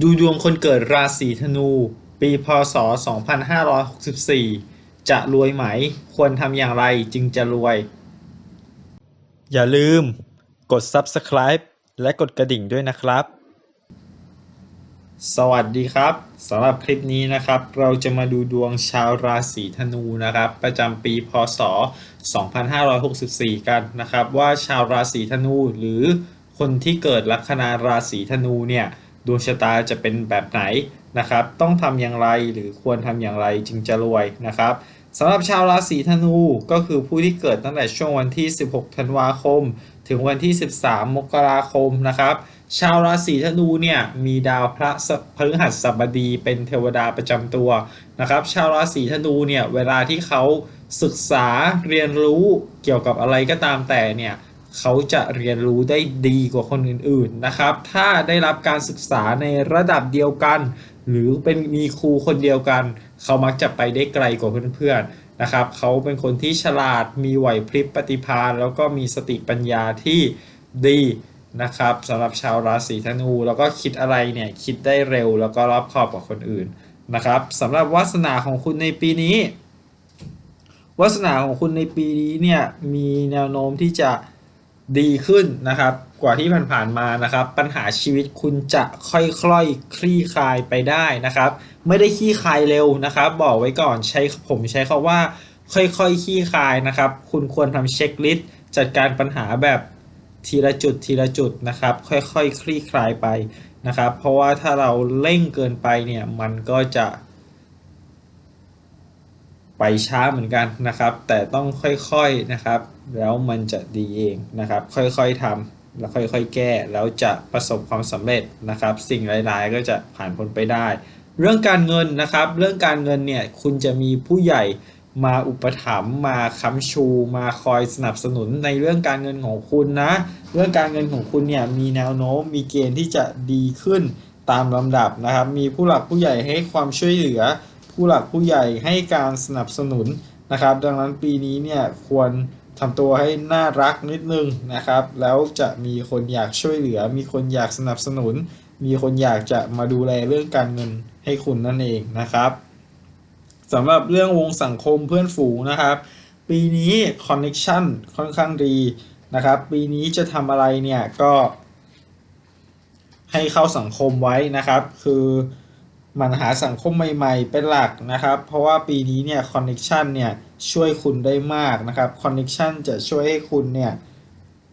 ดูดวงคนเกิดราศีธนู ปีพศ 2564 จะรวยไหม ควรทำอย่างไรจึงจะรวย อย่าลืม กด Subscribe และกดกระดิ่งด้วยนะครับ สวัสดีครับสำหรับคลิปนี้นะครับ เราจะมาดูดวงชาวราศีธนูนะครับ ประจำปีพศ 2564 กันนะครับ ว่าชาวราศีธนูหรือคนที่เกิดลัคนาราศีธนูเนี่ย ดวงชะตาจะเป็นแบบไหนนะครับ ต้องทำอย่างไรหรือควรทำอย่างไรจึงจะรวยนะครับสำหรับชาวราศีธนูก็คือผู้ที่เกิดตั้งแต่ช่วงวันที่ 16 ธันวาคม ถึงวันที่ 13 มกราคมนะครับชาวราศีธนูเนี่ยมีดาวพระพฤหัสบดีเป็นเทวดาประจำตัวนะครับชาวราศีธนูเนี่ยเวลาที่เขาศึกษาเรียนรู้เกี่ยวกับอะไรก็ตามแต่เนี่ย เขาจะเรียนรู้ได้ดีกว่าคนอื่นๆนะครับ ถ้าได้รับการศึกษาในระดับเดียวกัน หรือเป็นมีครูคนเดียวกัน เขามักจะไปได้ไกลกว่าเพื่อนๆนะครับ เขาเป็นคนที่ฉลาดมีไหวพริบปฏิภาณแล้วก็มีสติปัญญาที่ดีนะครับสำหรับชาวราศีธนู แล้วก็คิดอะไรเนี่ยคิดได้เร็วแล้วก็รอบคอบกว่าคนอื่นนะครับสำหรับวาสนาของคุณในปีนี้วาสนาของคุณในปีนี้เนี่ยมีแนวโน้มที่จะ ดีขึ้นนะครับ กว่าที่ผ่านๆมานะครับ ปัญหาชีวิตคุณจะค่อยๆคลี่คลายไปได้นะครับ ไม่ได้คลี่คลายเร็วนะครับ บอกไว้ก่อนใช้ผมใช้คาว่า ค่อยๆคลี่คลายนะครับ คุณควรทำเช็คลิสต์จัดการปัญหาแบบทีละจุดทีละจุดนะครับ ค่อยๆคคลี่คลายไปนะครับ เพราะว่าถ้าเราเร่งเกินไปเนี่ยมันก็จะ ไปช้าเหมือนกันนะครับ แต่ต้องค่อยๆนะครับ แล้วมันจะดีเองนะครับ ค่อยๆทำแล้วค่อยๆ แก้แล้วจะประสบความสำเร็จนะครับ สิ่งร้ายๆก็จะผ่านพ้นไปได้ เรื่องการเงินนะครับ เรื่องการเงินเนี่ยคุณจะมีผู้ใหญ่มาอุปถัมภ์มาค้ำชู มาคอยสนับสนุนในเรื่องการเงินของคุณนะ เรื่องการเงินของคุณเนี่ยมีแนวโน้มมีเกณฑ์ที่จะดีขึ้นตามลำดับนะครับ มีผู้หลักผู้ใหญ่ให้ความช่วยเหลือ ผู้หลักผู้ใหญ่ให้การสนับสนุนนะครับ ดังนั้นปีนี้เนี่ยควรทำตัวให้น่ารักนิดนึงนะครับ แล้วจะมีคนอยากช่วยเหลือ มีคนอยากสนับสนุน มีคนอยากจะมาดูแลเรื่องการเงินให้คุณนั่นเองนะครับสำหรับเรื่องวงสังคมเพื่อนฝูงนะครับ ปีนี้คอนเน็ชันค่อนข้างดีนะครับ ปีนี้จะทำอะไรเนี่ยก็ให้เข้าสังคมไว้นะครับ คือ มันหาสังคมใหม่ๆ เป็นหลักนะครับ เพราะว่าปีนี้เนี่ยคอนเน็ชันเนี่ยช่วยคุณได้มากนะครับคอนเน็ชันจะช่วยให้คุณเนี่ย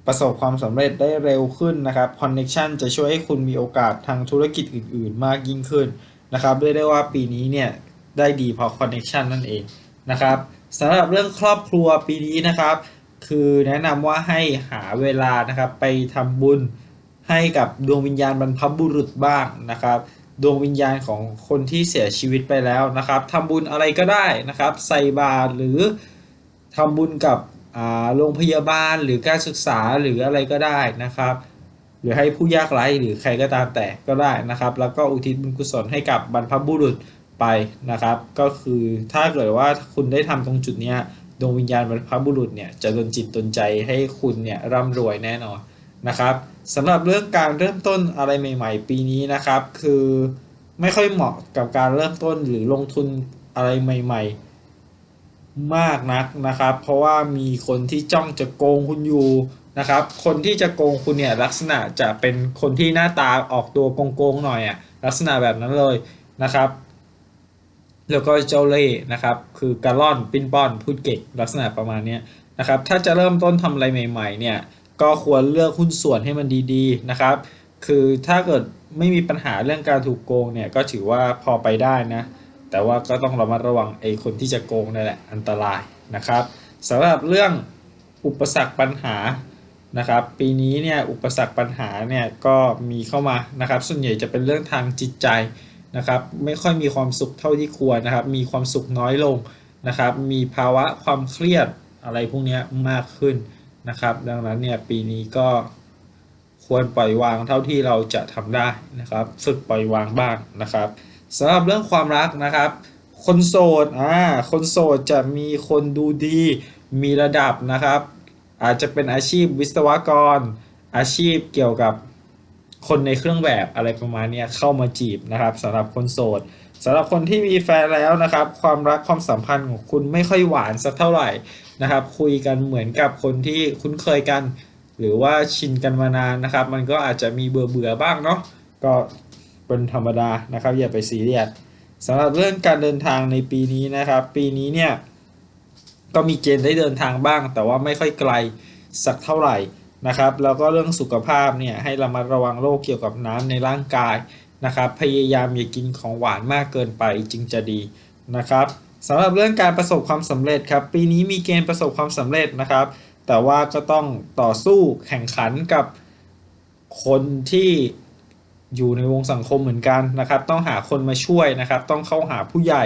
ประสบความสำเร็จได้เร็วขึ้นนะครับคอนเน็ชันจะช่วยให้คุณมีโอกาสทางธุรกิจอื่น ๆ มากยิ่งขึ้นนะครับเรียกได้ว่าปีนี้เนี่ยได้ดีเพราะคอนเน็ชันนั่นเองนะครับสำหรับเรื่องครอบครัวปีนี้นะครับ คือแนะนำว่าให้หาเวลานะครับไปทำบุญให้กับดวงวิญญาณบรรพบุรุษบ้างนะครับ ดวงวิญญาณของคนที่เสียชีวิตไปแล้วนะครับทำบุญอะไรก็ได้นะครับ ใส่บาตรหรือทำบุญกับโรงพยาบาลหรือการศึกษาหรืออะไรก็ได้นะครับ หรือให้ผู้ยากไร้หรือใครก็ตามแต่ก็ได้นะครับ แล้วก็อุทิศบุญกุศลให้กับบรรพบุรุษไปนะครับ ก็คือถ้าเกิดว่าคุณได้ทำตรงจุดนี้ดวงวิญญาณบรรพบุรุษเนี่ยจะดลจิตดลใจให้คุณเนี่ยร่ำรวยแน่นอน นะครับสำหรับเรื่องการเริ่มต้นอะไรใหม่ ๆ ปีนี้นะครับ คือไม่ค่อยเหมาะกับการเริ่มต้นหรือลงทุนอะไรใหม่ ๆ มากนักนะครับ เพราะว่ามีคนที่จ้องจะโกงคุณอยู่นะครับ คนที่จะโกงคุณเนี่ยลักษณะจะเป็นคนที่หน้าตาออกตัวโกงๆหน่อยอะลักษณะแบบนั้นเลยนะครับ แล้วก็เจ้าเล่ห์นะครับ คือการล่อนปิ้นป้อนพูดเก่งลักษณะประมาณนี้นะครับ ถ้าจะเริ่มต้นทำอะไรใหม่ ๆ เนี่ย ก็ควรเลือกหุ้นส่วนให้มันดีๆนะครับ คือถ้าเกิดไม่มีปัญหาเรื่องการถูกโกงเนี่ยก็ถือว่าพอไปได้นะ แต่ว่าก็ต้องระมัดระวังไอ้คนที่จะโกงนั่นแหละอันตรายนะครับสำหรับเรื่องอุปสรรคปัญหานะครับ ปีนี้เนี่ยอุปสรรคปัญหาเนี่ยก็มีเข้ามานะครับ ส่วนใหญ่จะเป็นเรื่องทางจิตใจนะครับ ไม่ค่อยมีความสุขเท่าที่ควรนะครับ มีความสุขน้อยลงนะครับ มีภาวะความเครียดอะไรพวกนี้มากขึ้น นะครับ ดังนั้นเนี่ยปีนี้ก็ควรปล่อยวางเท่าที่เราจะทำได้นะครับ ฝึกปล่อยวางบ้างนะครับสำหรับเรื่องความรักนะครับ คนโสดอ่าคนโสดจะมีคนดูดีมีระดับนะครับ อาจจะเป็นอาชีพวิศวกร อาชีพเกี่ยวกับคนในเครื่องแบบอะไรประมาณนี้เข้ามาจีบนะครับสำหรับคนโสด สำหรับคนที่มีแฟนแล้วนะครับ ความรักความสัมพันธ์ของคุณไม่ค่อยหวานสักเท่าไหร่นะครับ คุยกันเหมือนกับคนที่คุ้นเคยกัน หรือว่าชินกันมานานนะครับ มันก็อาจจะมีเบื่อเบื่อบ้างเนาะก็เป็นธรรมดานะครับ อย่าไปซีเรียสสำหรับเรื่องการเดินทางในปีนี้นะครับ ปีนี้เนี่ยก็มีเกณฑ์ได้เดินทางบ้าง แต่ว่าไม่ค่อยไกลสักเท่าไหร่นะครับ แล้วก็เรื่องสุขภาพเนี่ยให้ระมัดระวังโรคเกี่ยวกับน้ำในร่างกาย นะครับพยายามอย่ากินของหวานมากเกินไปจึงจะดีนะครับสำหรับเรื่องการประสบความสำเร็จครับ ปีนี้มีเกณฑ์ประสบความสำเร็จนะครับ แต่ว่าก็ต้องต่อสู้แข่งขันกับคนที่อยู่ในวงสังคมเหมือนกันนะครับ ต้องหาคนมาช่วยนะครับ ต้องเข้าหาผู้ใหญ่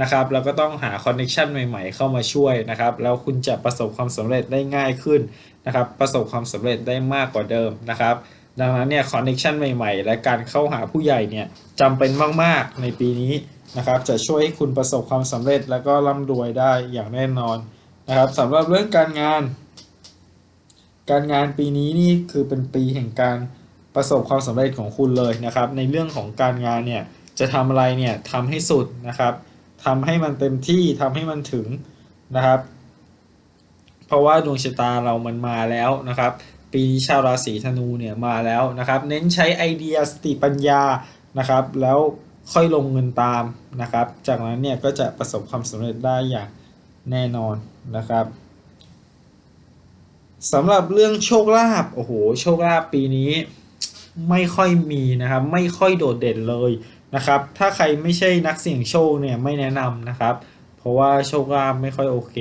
นะครับ แล้วก็ต้องหาคอนเนคชันใหม่ๆ เข้ามาช่วยนะครับ แล้วคุณจะประสบความสำเร็จได้ง่ายขึ้นนะครับ ประสบความสำเร็จได้มากกว่าเดิมนะครับ ดังนั้นเนี่ยคอนเนคชันใหม่ๆ และการเข้าหาผู้ใหญ่เนี่ยจำเป็นมากๆในปีนี้นะครับ จะช่วยให้คุณประสบความสำเร็จแล้วก็ร่ำรวยได้อย่างแน่นอนนะครับสำหรับเรื่องการงาน การงานปีนี้นี่คือเป็นปีแห่งการประสบความสำเร็จของคุณเลยนะครับ ในเรื่องของการงานเนี่ยจะทำอะไรเนี่ยทำให้สุดนะครับทำให้มันเต็มที่ทำให้มันถึงนะครับ เพราะว่าดวงชะตาเรามันมาแล้วนะครับ ปีนี้ชาวราศีธนูเนี่ยมาแล้วนะครับ เน้นใช้ไอเดียสติปัญญานะครับ แล้วค่อยลงเงินตามนะครับ จากนั้นเนี่ยก็จะประสบความสำเร็จได้อย่างแน่นอนนะครับสำหรับเรื่องโชคลาภโอ้โหโชคลาภปีนี้ไม่ค่อยมีนะครับ ไม่ค่อยโดดเด่นเลยนะครับ ถ้าใครไม่ใช่นักเสี่ยงโชคเนี่ยไม่แนะนำนะครับ เพราะว่าโชคลาภไม่ค่อยโอเค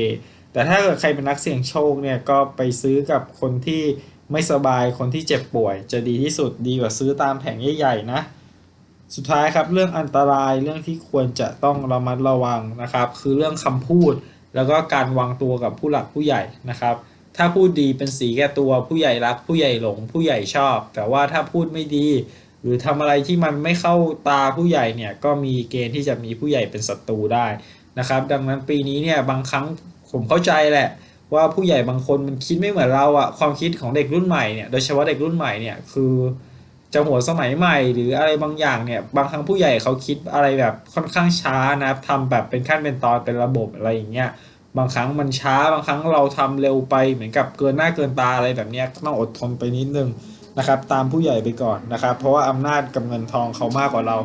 แต่ถ้าเกิดใครเป็นนักเสี่ยงโชคเนี่ยก็ไปซื้อกับคนที่ ไม่สบายคนที่เจ็บป่วย จะดีที่สุดดีกว่าซื้อตามแผงใหญ่ๆนะ สุดท้ายครับเรื่องอันตรายเรื่องที่ควรจะต้องระมัดระวังนะครับ คือเรื่องคำพูดแล้วก็การวางตัวกับผู้หลักผู้ใหญ่นะครับ ถ้าพูดดีเป็นสีแก่ตัวผู้ใหญ่รัก ผู้ใหญ่หลง ผู้ใหญ่ชอบ แต่ว่าถ้าพูดไม่ดี หรือทำอะไรที่มันไม่เข้าตาผู้ใหญ่เนี่ยก็มีเกณฑ์ที่จะมีผู้ใหญ่เป็นศัตรูได้นะครับ ดังนั้นปีนี้เนี่ยบางครั้งผมเข้าใจแหละ ว่าผู้ใหญ่บางคนมันคิดไม่เหมือนเราอะความคิดของเด็กรุ่นใหม่เนี่ยโดยเฉพาะเด็กรุ่นใหม่เนี่ยคือจะหัวสมัยใหม่ หรืออะไรบางอย่างเนี่ยบางครั้งผู้ใหญ่เขาคิดอะไรแบบค่อนข้างช้านะทำแบบเป็นขั้นเป็นตอนเป็นระบบอะไรอย่างเงี้ยบางครั้งมันช้าบางครั้งเราทำเร็วไปเหมือนกับเกินหน้าเกินตาอะไรแบบเนี้ยต้องอดทนไปนิดนึงนะครับ ตามผู้ใหญ่ไปก่อนนะครับ เพราะว่าอำนาจกับเงินทองเขามากกว่าเรา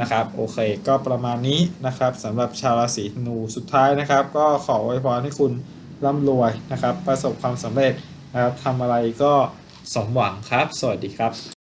นะครับ โอเค ก็ประมาณนี้นะครับสำหรับชาวราศีธนูสุดท้ายนะครับ ก็ขอไว้พรให้คุณ ร่ำรวยนะครับ ประสบความสำเร็จนะครับทำอะไรก็สมหวังครับ สวัสดีครับ